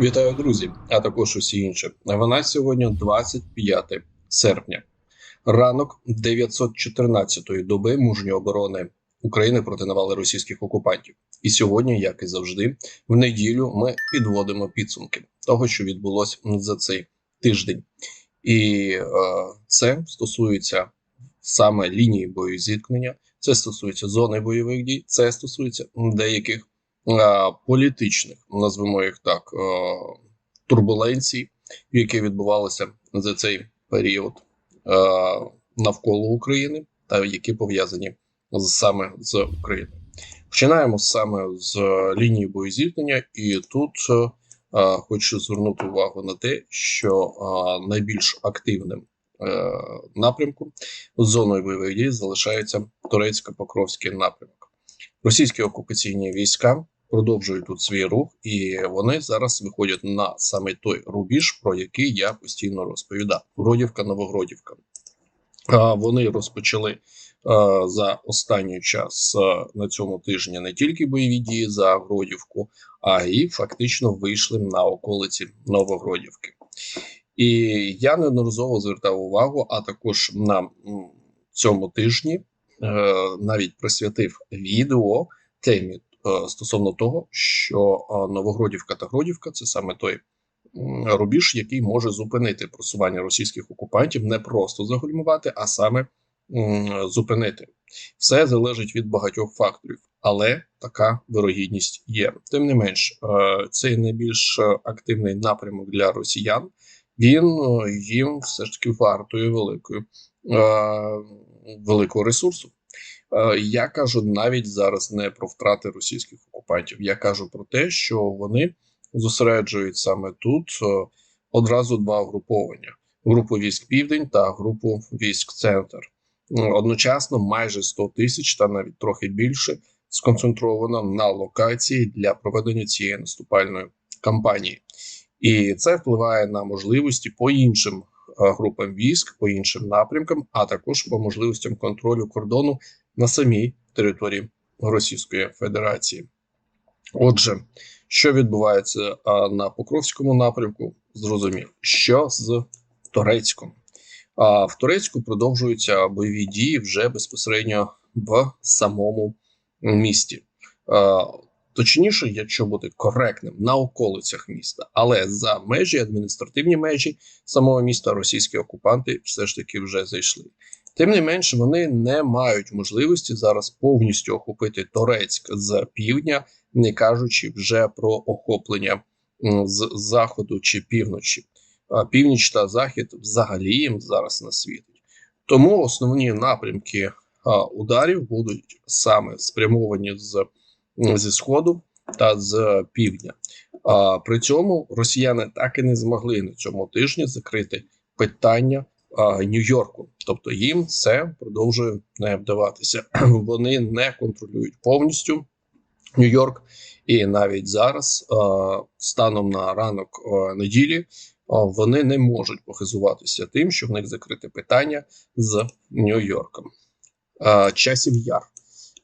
Вітаю, друзі, а також усі інші. Вона сьогодні 25 серпня, ранок 914-ї доби мужньої оборони України проти навали російських окупантів. І сьогодні, як і завжди, в неділю ми підводимо підсумки того, що відбулося за цей тиждень, і е, це стосується саме лінії бою зіткнення, це стосується зони бойових дій, це стосується деяких. Е, політичних, назвемо їх так, е, турбуленцій, які відбувалися за цей період е, навколо України, та які пов'язані саме з Україною. Починаємо саме з лінії боєзіткнення, і тут хочу звернути увагу на те, що найбільш активним напрямком зоною бойових дій залишається турецько-покровський напрямок. Російські окупаційні війська продовжують тут свій рух, і вони зараз виходять на саме той рубіж, про який я постійно розповідав. Гродівка, Новогродівка. Вони розпочали за останній час на цьому тижні не тільки бойові дії за Гродівку, а й фактично вийшли на околиці Новогродівки. І я неодноразово звертав увагу, а також на цьому тижні навіть присвятив відео темі Е, стосовно того, що е, Новогродівка та Гродівка це саме той рубіж, який може зупинити просування російських окупантів, не просто загальмувати, а саме зупинити. Все залежить від багатьох факторів, але така вирогідність є. Тим не менш, е, цей найбільш активний напрямок для росіян. Він їм все ж таки вартує великою великого ресурсу. Е, я кажу навіть зараз не про втрати російських окупантів. Я кажу про те, що вони зосереджують саме тут е, одразу два угруповання: групу військ Південь та групу військ Центр. Одночасно майже 100 тисяч та навіть трохи більше сконцентровано на локації для проведення цієї наступальної кампанії, і це впливає на можливості по іншим е, групам військ, по іншим напрямкам, а також по можливостям контролю кордону на самій території Російської Федерації. Отже, що відбувається на Покровському напрямку, зрозумів, що з Турецьком. А в Турецьку продовжуються бойові дії вже безпосередньо в самому місті. Точніше, якщо бути коректним на околицях міста, але за межі адміністративні межі самого міста російські окупанти все ж таки вже зайшли. Тим не менш, вони не мають можливості зараз повністю охопити Торецьк з півдня, не кажучи вже про охоплення з заходу чи півночі. Північ та захід взагалі їм зараз не світить. Тому основні напрямки ударів будуть саме спрямовані з зі сходу та з півдня. А при цьому росіяни так і не змогли на цьому тижні закрити питання Нью-Йорку, тобто їм це продовжує не вдаватися. Вони не контролюють повністю Нью-Йорк, і навіть зараз, станом на ранок неділі, вони не можуть похизуватися тим, що в них закрите питання з Нью-Йорком. Часів яр.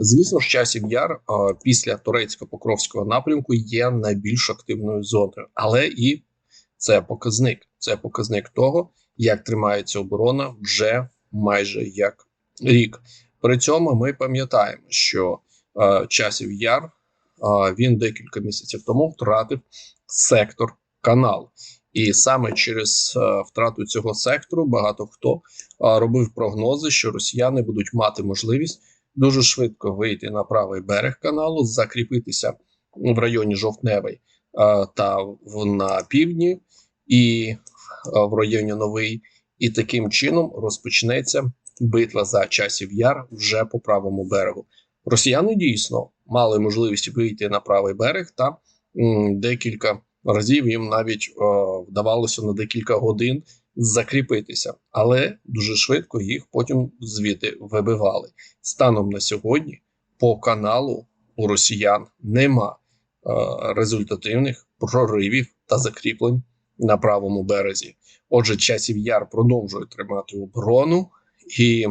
Звісно ж, часів яр після турецько-покровського напрямку є найбільш активною зоною, але і це показник. Це показник того, як тримається оборона вже майже як рік. При цьому ми пам'ятаємо, що е, часів яр е, він декілька місяців тому втратив сектор канал. І саме через е, втрату цього сектору багато хто е, робив прогнози, що росіяни будуть мати можливість дуже швидко вийти на правий берег каналу, закріпитися в районі Жовтневий та на півдні, і в районі Новий, і таким чином розпочнеться битва за часів яр вже по правому берегу. Росіяни дійсно мали можливість вийти на правий берег, та м, декілька разів їм навіть е, вдавалося на декілька годин закріпитися, але дуже швидко їх потім звідти вибивали. Станом на сьогодні по каналу у росіян нема е, результативних проривів та закріплень на правому березі. Отже, часів яр продовжує тримати оборону, і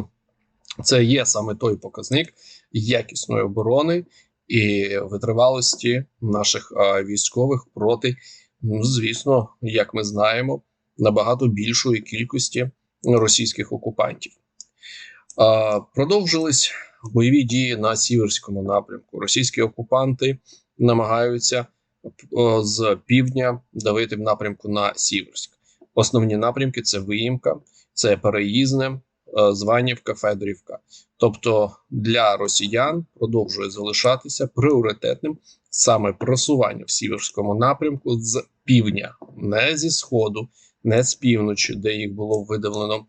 це є саме той показник якісної оборони і витривалості наших а, військових проти ну, звісно, як ми знаємо, набагато більшої кількості російських окупантів. Продовжились бойові дії на сіверському напрямку. Російські окупанти намагаються з півдня давити в напрямку на Сіверськ. Основні напрямки це виїмка, це переїзне, е, Званівка, Федорівка. Тобто для росіян продовжує залишатися пріоритетним саме просування в сіверському напрямку з півдня, не зі сходу, не з півночі, де їх було видавлено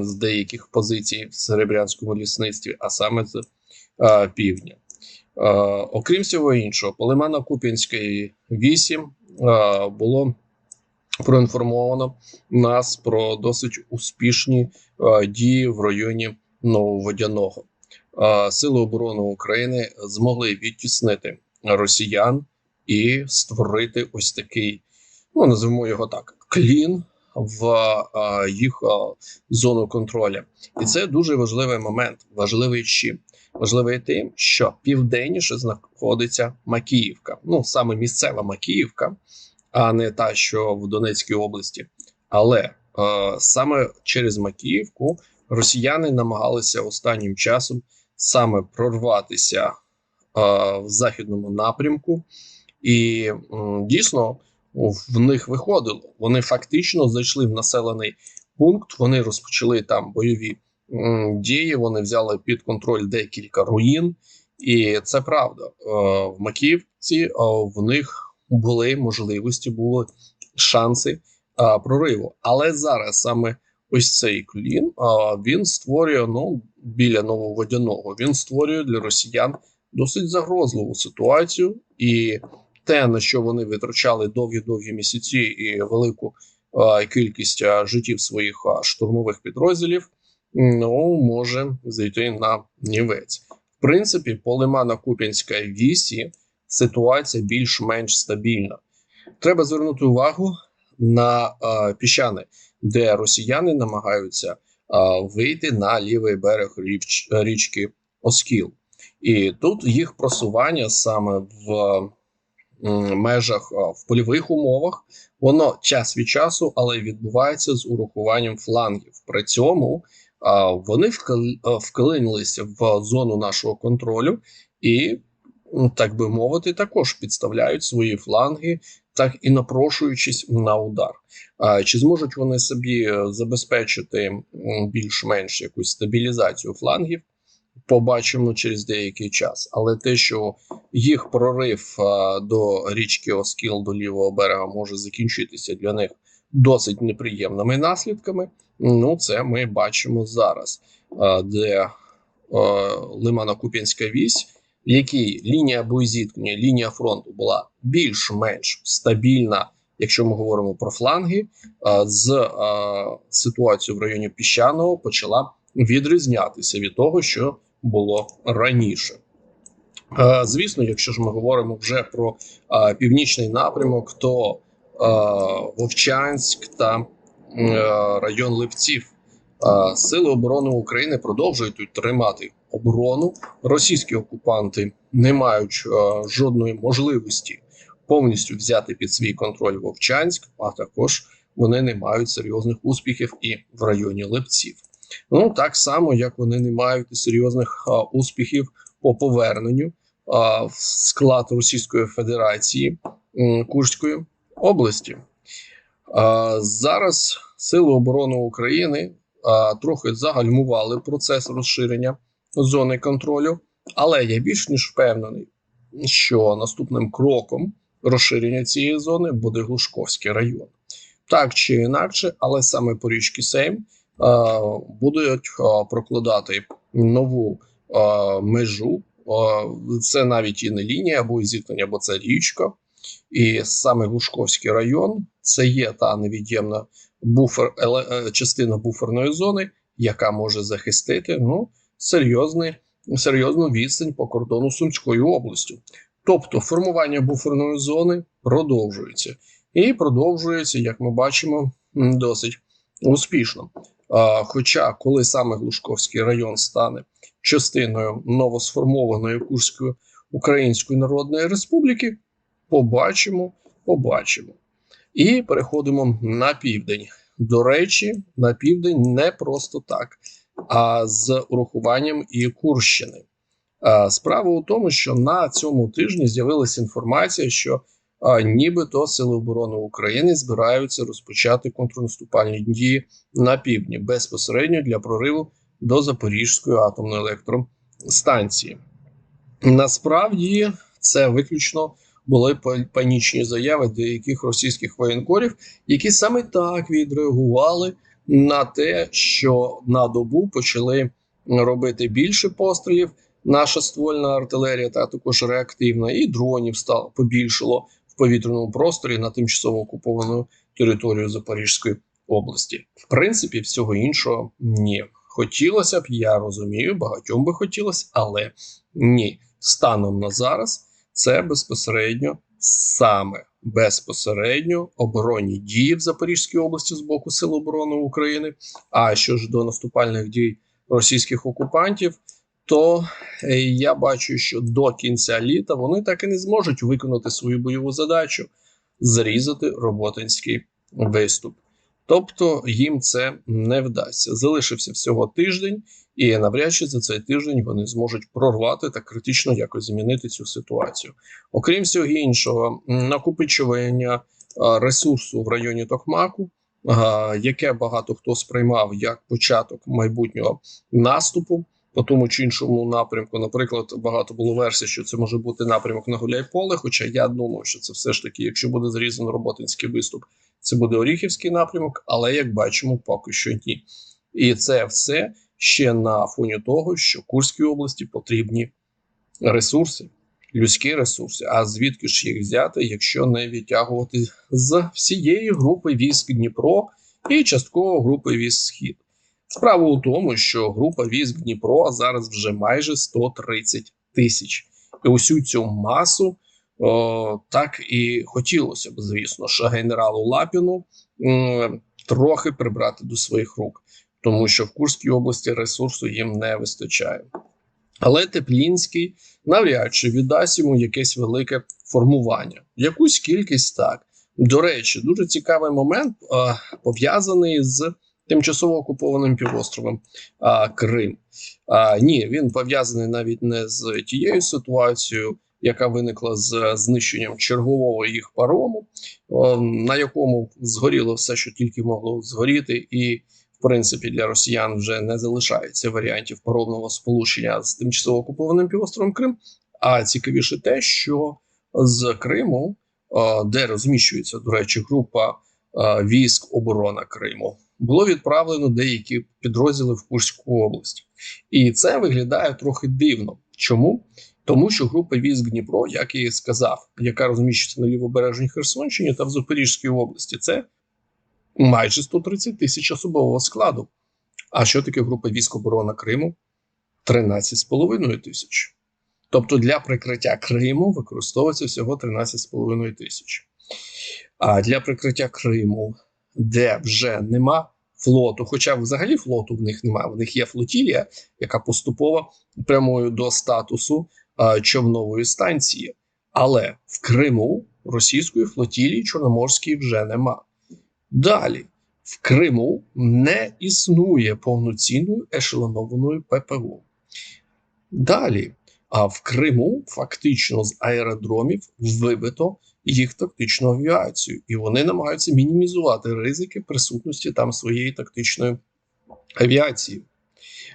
з деяких позицій в серебрянському лісництві, а саме з а, півдня. А, окрім всього іншого, по Лимано-Куп'янської 8 а, було проінформовано нас про досить успішні а, дії в районі Нововодяного. А, Сили оборони України змогли відтіснити росіян і створити ось такий, ну називаємо його так: клін в а, їх а, зону контролю, і це дуже важливий момент. Важливий чим важливий тим, що південніше знаходиться Макіївка, ну саме місцева Макіївка, а не та, що в Донецькій області. Але а, саме через Макіївку росіяни намагалися останнім часом саме прорватися а, в західному напрямку, і м, дійсно в них виходило. Вони фактично зайшли в населений пункт. Вони розпочали там бойові дії. Вони взяли під контроль декілька руїн, і це правда. Е, в Макіївці в них були можливості, були шанси прориву. Але зараз саме ось цей клін він створює ну біля нововодяного. Він створює для росіян досить загрозливу ситуацію і те, на що вони витрачали довгі-довгі місяці і велику а, кількість а, життів своїх а, штурмових підрозділів, ну може зайти на нівець. В принципі, по лимана Куп'янська вісі ситуація більш-менш стабільна. Треба звернути увагу на а, піщани, де росіяни намагаються а, вийти на лівий берег річ, річки Оскіл. І тут їх просування саме в межах в польових умовах, воно час від часу, але відбувається з урахуванням флангів. При цьому вони вклинилися в зону нашого контролю і, так би мовити, також підставляють свої фланги, так і напрошуючись на удар. Чи зможуть вони собі забезпечити більш-менш якусь стабілізацію флангів? Побачимо через деякий час. Але те, що їх прорив а, до річки Оскіл до лівого берега може закінчитися для них досить неприємними наслідками. Ну, це ми бачимо зараз, а, де Лимано-Куп'янська вісь, в якій лінія боєзіткнення, лінія фронту була більш-менш стабільна. Якщо ми говоримо про фланги, з ситуацією в районі піщаного почала відрізнятися від того, що було раніше. Е, звісно, якщо ж ми говоримо вже про е, північний напрямок, то е, Вовчанськ та район Липців сили оборони України продовжують тут тримати оборону. Російські окупанти не мають жодної можливості повністю взяти під свій контроль Вовчанськ, а також вони не мають серйозних успіхів і в районі Липців. Ну так само, як вони не мають серйозних а, успіхів по поверненню а, в склад Російської Федерації Курської області. А, Зараз Сили оборони України а, трохи загальмували процес розширення зони контролю, але я більш ніж впевнений, що наступним кроком розширення цієї зони буде Глушковський район. Так чи інакше, але саме по річці Сейм будуть прокладати нову межу. Це навіть і не лінія або зіткнення, бо це річка. І саме Глушковський район це є та невід'ємна буфер, е, частина буферної зони, яка може захистити ну, серйозний, серйозну відстань по кордону Сумською областю. Тобто формування буферної зони продовжується. І продовжується, як ми бачимо, досить успішно. Хоча, коли саме Глушковський район стане частиною новосформованої Курської Української Народної Республіки, побачимо, побачимо. І переходимо на південь. До речі, на південь не просто так, а з урахуванням і Курщини. Справа у тому, що на цьому тижні з'явилася інформація, що нібито Сили оборони України збираються розпочати контрнаступальні дії на півдні безпосередньо для прориву до Запорізької атомної електростанції. Насправді це виключно були панічні заяви деяких російських воєнкорів, які саме так відреагували на те, що на добу почали робити більше пострілів. Наша ствольна артилерія, та також реактивна, і дронів стало побільшало повітряному просторі на тимчасово окуповану територію Запорізької області. В принципі, всього іншого ні. Хотілося б, я розумію, багатьом би хотілося, але ні. Станом на зараз це безпосередньо саме безпосередньо оборонні дії в Запорізькій області з боку Сил оборони України. А що ж до наступальних дій російських окупантів, то е, я бачу, що до кінця літа вони так і не зможуть виконати свою бойову задачу зрізати роботинський виступ. Тобто їм це не вдасться. Залишився всього тиждень, і навряд чи за цей тиждень вони зможуть прорвати та критично якось змінити цю ситуацію. Окрім всього іншого, накопичування ресурсу в районі Токмаку, яке багато хто сприймав як початок майбутнього наступу. По тому чи іншому напрямку, наприклад, багато було версій, що це може бути напрямок на Гуляйполе. Хоча я думаю, що це все ж таки, якщо буде зрізано роботинський виступ, це буде Оріхівський напрямок, але як бачимо, поки що ні. І це все ще на фоні того, що Курській області потрібні ресурси, людські ресурси. А звідки ж їх взяти, якщо не відтягувати з всієї групи військ Дніпро і частково групи військ Схід? Справа у тому, що група військ Дніпро зараз вже майже 130 тисяч, і усю цю масу о, так і хотілося б, звісно, що генералу Лапіну м, трохи прибрати до своїх рук тому що в Курській області ресурсу їм не вистачає. Але Теплінський навряд чи віддасть йому якесь велике формування, якусь кількість так. До речі, дуже цікавий момент пов'язаний з тимчасово окупованим півостровом а, Крим. А, Ні, він пов'язаний навіть не з тією ситуацією, яка виникла з знищенням чергового їх парому, а, на якому згоріло все, що тільки могло згоріти, і в принципі для росіян вже не залишається варіантів поровного сполучення з тимчасово окупованим півостровом Крим. А цікавіше те, що з Криму, де розміщується до речі, група військ оборона Криму, було відправлено деякі підрозділи в Курську область, і це виглядає трохи дивно. Чому? Тому що група військ Дніпро, як я і сказав, яка розміщується на лівобережній Херсонщині та в Запорізькій області, це майже 130 тисяч особового складу. А що таке група військ оборона Криму? 13,5 тисяч. Тобто для прикриття Криму використовується всього 13,5 тисяч. А для прикриття Криму, де вже нема флоту, хоча взагалі флоту в них немає, в них є флотілія, яка поступово прямує до статусу а, човнової станції. Але в Криму російської флотілії Чорноморської вже нема. Далі в Криму не існує повноцінної ешелонованої ППО. Далі, а в Криму фактично з аеродромів вибито їх тактичну авіацію, і вони намагаються мінімізувати ризики присутності там своєї тактичної авіації.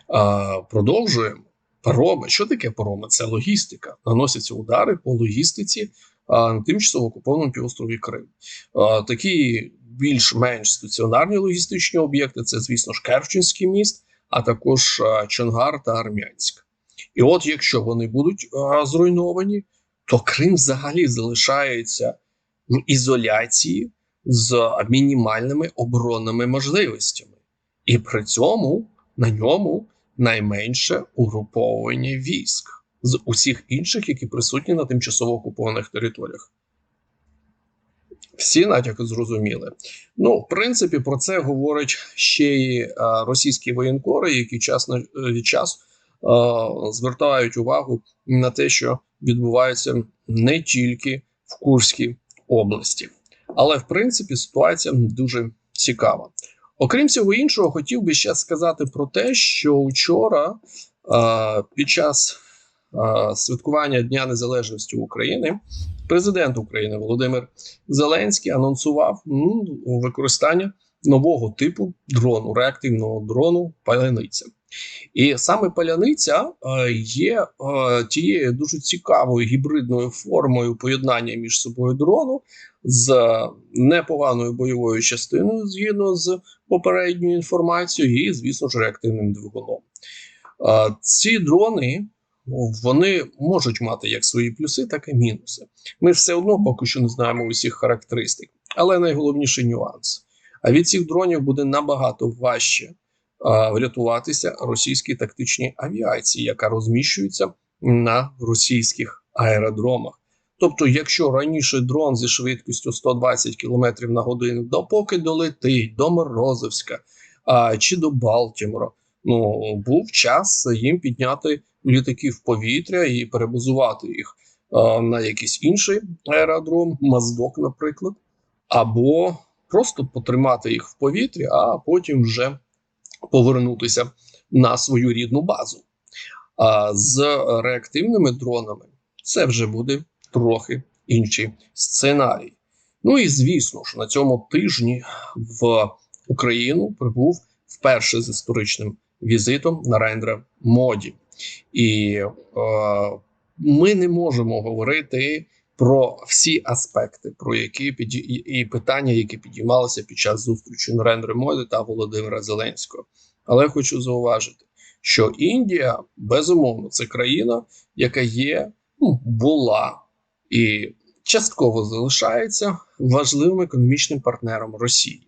А, Продовжуємо. Пароми. Що таке пароми? Це логістика. Наносяться удари по логістиці а, на тимчасово окупованому півострові Крим. А, Такі більш-менш стаціонарні логістичні об'єкти це, звісно ж, Керченський міст, а також Чонгар та Армянськ. І от якщо вони будуть а, зруйновані, то Крим взагалі залишається в ізоляції з мінімальними оборонними можливостями, і при цьому на ньому найменше угруповування військ з усіх інших, які присутні на тимчасово окупованих територіях. Всі натяки зрозуміли. Ну, в принципі, про це говорять ще й російські воєнкори, які час на від часу звертають увагу на те, що відбувається не тільки в Курській області. Але в принципі ситуація дуже цікава. Окрім всього іншого, хотів би ще сказати про те, що вчора е, під час е, святкування Дня Незалежності України президент України Володимир Зеленський анонсував м, використання нового типу дрону, реактивного дрону паляниця. І саме паляниця е, є е, тією дуже цікавою гібридною формою поєднання між собою дрону з непоганою бойовою частиною згідно з попередньою інформацією, і, звісно ж, реактивним двигуном. Е, Ці дрони вони можуть мати як свої плюси, так і мінуси. Ми все одно поки що не знаємо усіх характеристик, але найголовніший нюанс. А від цих дронів буде набагато важче врятуватися російській тактичній авіації, яка розміщується на російських аеродромах. Тобто, якщо раніше дрон зі швидкістю 120 км на годину, допоки долетить до Морозовська а, чи до Балтімора, ну був час їм підняти літаки в повітря і перебазувати їх а, на якийсь інший аеродром, Моздок, наприклад, або просто потримати їх в повітрі, а потім вже повернутися на свою рідну базу. А з реактивними дронами це вже буде трохи інший сценарій. Ну і звісно ж, на цьому тижні в Україну прибув вперше з історичним візитом Нарендра Моді. І е, ми не можемо говорити про всі аспекти, про які піді... і питання, які підіймалися під час зустрічі Нарендри Моді та Володимира Зеленського. Але хочу зауважити, що Індія безумовно це країна, яка є, ну, була і частково залишається важливим економічним партнером Росії.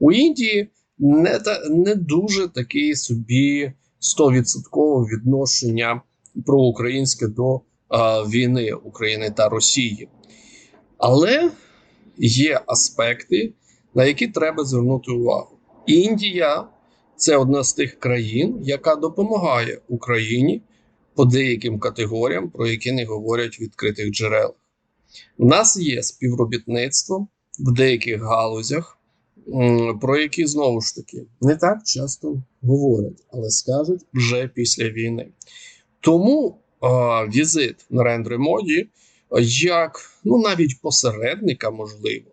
У Індії не та не дуже такий собі 100% відношення проукраїнське до війни України та Росії. Але є аспекти, на які треба звернути увагу. Індія це одна з тих країн, яка допомагає Україні по деяким категоріям, про які не говорять в відкритих джерелах. У нас є співробітництво в деяких галузях, про які знову ж таки не так часто говорять, але скажуть вже після війни. Тому а, візит Нарендри Моді як ну навіть посередника можливо.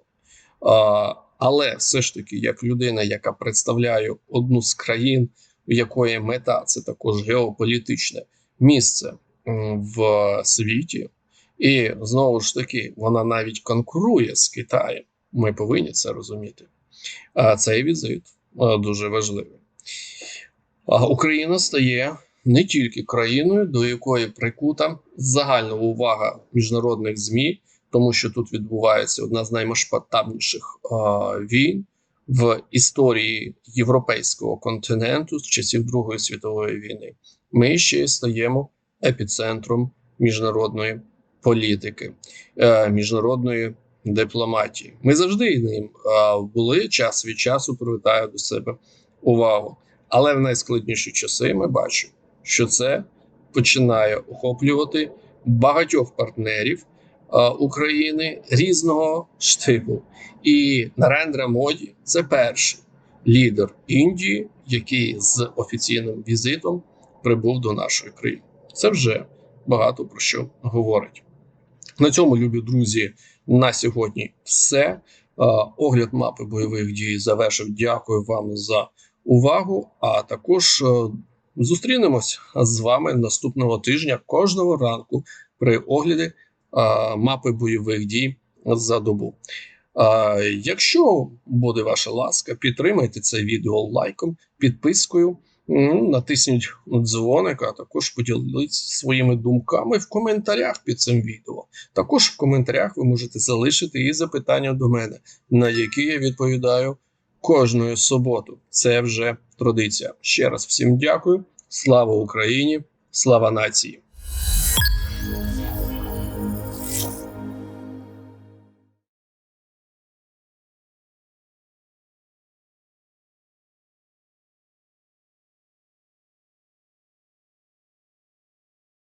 А, але все ж таки, як людина, яка представляє одну з країн, у якої мета це також геополітичне місце в світі, і знову ж таки, вона навіть конкурує з Китаєм. Ми повинні це розуміти. Цей візит дуже важливий. Україна стає не тільки країною, до якої прикута загальна увага міжнародних змі тому що тут відбувається одна з наймасштабніших війн в історії європейського континенту з часів Другої світової війни. Ми ще й стаємо епіцентром міжнародної політики, е, міжнародної дипломатії. Ми завжди ним були час від часу. Привертаю до себе увагу. Але в найскладніші часи ми бачимо, що це починає охоплювати багатьох партнерів. України різного штибу. І Нарендра Моді це перший лідер Індії, який з офіційним візитом прибув до нашої країни. Це вже багато про що говорить. На цьому, любі друзі, на сьогодні все. Огляд мапи бойових дій завершив. Дякую вам за увагу. А також зустрінемось з вами наступного тижня кожного ранку при огляді мапи бойових дій за добу. А, Якщо буде ваша ласка, підтримайте це відео лайком, підпискою, натисніть дзвоник, а також поділіться своїми думками в коментарях під цим відео. Також в коментарях ви можете залишити і запитання до мене, на які я відповідаю кожної суботу. Це вже традиція. Ще раз всім дякую. Слава Україні, слава нації!